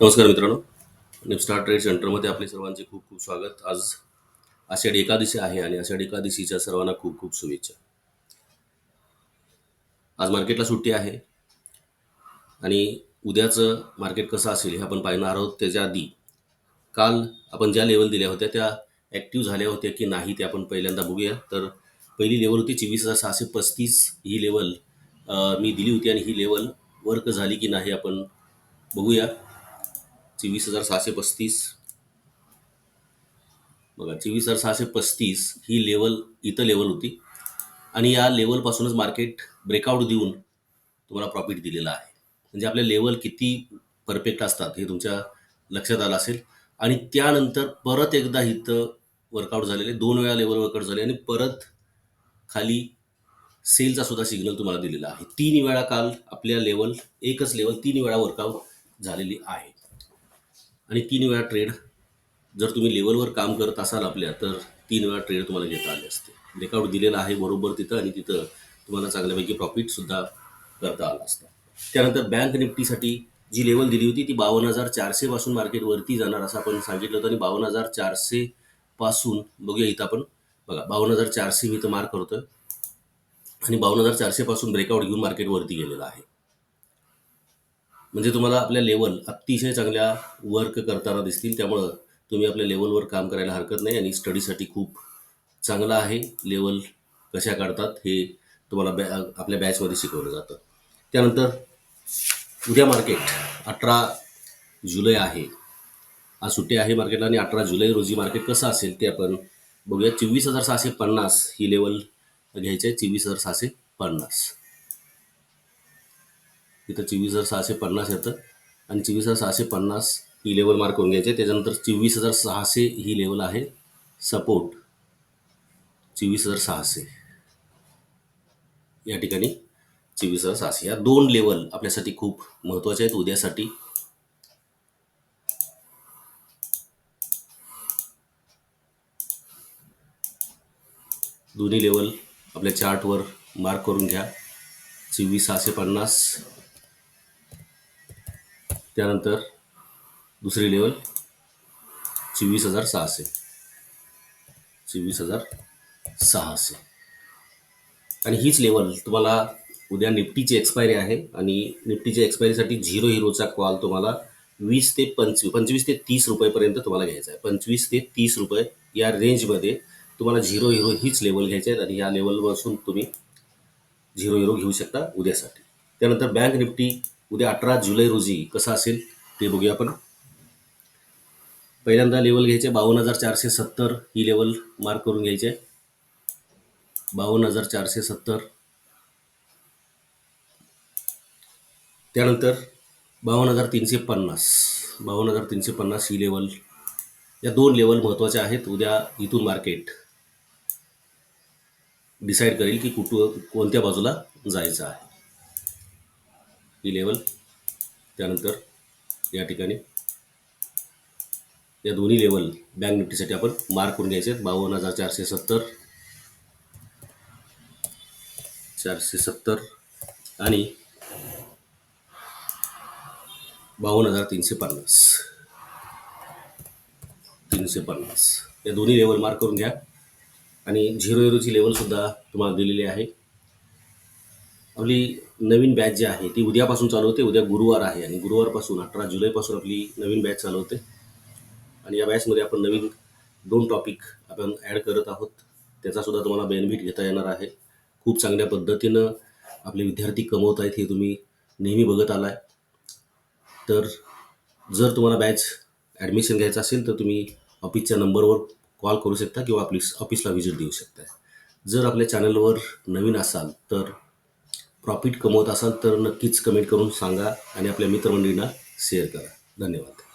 नमस्कार मित्रांनो. निपस्टार ट्रेड सेंटरमध्ये आपले सर्वांचे खूप खूप स्वागत. आज आषाढी एकादशी आहे आणि आषाढी एकादशीच्या सर्वांना खूप खूप शुभेच्छा. आज मार्केटला सुट्टी आहे आणि उद्याचं मार्केट कसं असेल हे आपण पाहणार आहोत. त्याच्या आधी काल आपण ज्या लेवल दिल्या होत्या त्या ॲक्टिव्ह झाल्या होत्या की नाही ते आपण पहिल्यांदा बघूया. तर पहिली लेवल होती चोवीस हजार सहाशे पस्तीस. ही लेवल मी दिली होती आणि ही लेवल वर्क झाली की नाही आपण बघूया. चोवीस हजार सहाशे पस्तीस. बघा चोवीस हजार सहाशे पस्तीस ही लेवल इथं लेवल होती. आणि या लेवलपासूनच मार्केट ब्रेकआउट देऊन तुम्हाला प्रॉफिट दिलेला आहे. म्हणजे आपल्या लेवल किती परफेक्ट असतात हे तुमच्या लक्षात आलं असेल. आणि त्यानंतर परत एकदा इथं वर्कआउट झालेले दोन वेळा लेवल वर्कआउट झाले आणि परत खाली सेलचा सुद्धा सिग्नल तुम्हाला दिलेला आहे. तीन वेळा काल आपल्या लेवल एकच लेवल तीन वेळा वर्कआउट झालेली आहे. आणि तीन वेळा ट्रेड जर तुम्ही लेवलवर काम करत असाल आपल्या तर तीन वेळा ट्रेड तुम्हाला घेता आले असते. ब्रेकआउट दिलेला आहे बरोबर तिथं आणि तिथं तुम्हाला चांगल्यापैकी प्रॉफिटसुद्धा करता आलं असतं. त्यानंतर बँक निफ्टीसाठी जी लेवल दिली होती ती बावन्न हजार चारशेपासून मार्केटवरती जाणार असं आपण सांगितलं होतं आणि बावन्न हजार चारशेपासून बघूया इथं आपण बघा बावन्न हजार चारशे मी इथं मार्क करतो आणि बावन्न हजार चारशेपासून ब्रेकआउट घेऊन मार्केटवरती गेलेलं आहे. म्हणजे तुम्हाला आपल्या लेवल अतिशय चांगल्या वर्क करताना दिसतील. त्यामुळं तुम्ही आपल्या लेवलवर काम करायला हरकत नाही आणि स्टडीसाठी खूप चांगलं आहे. लेवल कशा काढतात हे तुम्हाला बॅ आपल्या बॅचमध्ये शिकवलं जातं. त्यानंतर उद्या मार्केट अठरा जुलै आहे. आज सुट्टी आहे मार्केटला आणि अठरा जुलै रोजी मार्केट कसं असेल ते आपण बघूया. चोवीस हजार सहाशे पन्नास ही लेवल घ्यायची आहे. चोवीस हजार सहाशे पन्नास. तिथं चोवीस हजार सहाशे पन्नास येतं. आणि चोवीस हजार सहाशे पन्नास ही लेवल मार्क करून घ्यायचे. त्याच्यानंतर चोवीस हजार सहाशे ही लेवल आहे सपोर्ट चोवीस हजार सहाशे. या ठिकाणी चोवीस हजार सहाशे. या दोन लेवल आपल्यासाठी खूप महत्त्वाच्या आहेत. उद्यासाठी दोन्ही लेवल आपल्या चार्टवर मार्क करून घ्या. चोवीस सहाशे पन्नास. त्यानंतर दुसरी लेवल चोवीस हजार सहाशे. चोवीस हजार सहाशे. आणि हीच लेवल तुम्हाला उद्या निफ्टीची एक्सपायरी आहे आणि निफ्टीच्या एक्सपायरीसाठी झिरो हिरोचा कॉल तुम्हाला वीस ते पंचवीस पंचवीस ते तीस रुपयेपर्यंत तुम्हाला घ्यायचा आहे. पंचवीस ते तीस रुपये या रेंजमध्ये तुम्हाला झिरो हिरो हीच लेवल घ्यायची आहे आणि या लेवलपासून तुम्ही झिरो हिरो घेऊ शकता उद्यासाठी. त्यानंतर बँक निफ्टी उद्या अठरा जुलै रोजी कसं असेल ते बघूया आपण. पहिल्यांदा लेवल घ्यायचे बावन्न हजार चारशे सत्तर ही लेवल मार्क करून घ्यायचे बावन्न हजार चारशे सत्तर. त्यानंतर बावन्न हजार तीनशे पन्नास बावन्न हजार तीनशे पन्नास ही लेवल या दोन लेवल महत्त्वाच्या आहेत. उद्या इथून मार्केट डिसाईड करेल की कुठं कोणत्या बाजूला जायचं आहे. ही लेवल त्यानंतर या ठिकाणी या दोन्ही लेवल बँक निफ्टीसाठी आपण मार्क करून घ्यायचे आहेत. बावन्न हजार चारशे सत्तर. चारशे सत्तर. आणि बावन्न हजार तीनशे पन्नास. तीनशे पन्नास. या दोन्ही लेवल मार्क करून घ्या. आणि झिरो झिरोची लेवलसुद्धा तुम्हाला दिलेली आहे. आपली नवीन बॅच जी आहे ती उद्यापासून चालू होते. उद्या गुरुवार आहे आणि गुरुवारपासून अठरा जुलैपासून आपली नवीन बॅच चालू होते. आणि या बॅचमध्ये आपण नवीन दोन टॉपिक आपण ॲड करत आहोत. त्याचासुद्धा तुम्हाला बेनिफिट घेता येणार आहे. खूप चांगल्या पद्धतीनं आपले विद्यार्थी कमवत आहेत हे तुम्ही नेहमी बघत आलाय. तर जर तुम्हाला बॅच ॲडमिशन घ्यायचं असेल तर तुम्ही ऑफिसच्या नंबरवर कॉल करू शकता किंवा आपली ऑफिसला व्हिजिट देऊ शकता जर आपल्या चॅनलवर नवीन असाल तर प्रॉफिट कमवत असाल तर नक्कीच कमेंट करून सांगा आणि आपल्या मित्रमंडळींना शेअर करा. धन्यवाद.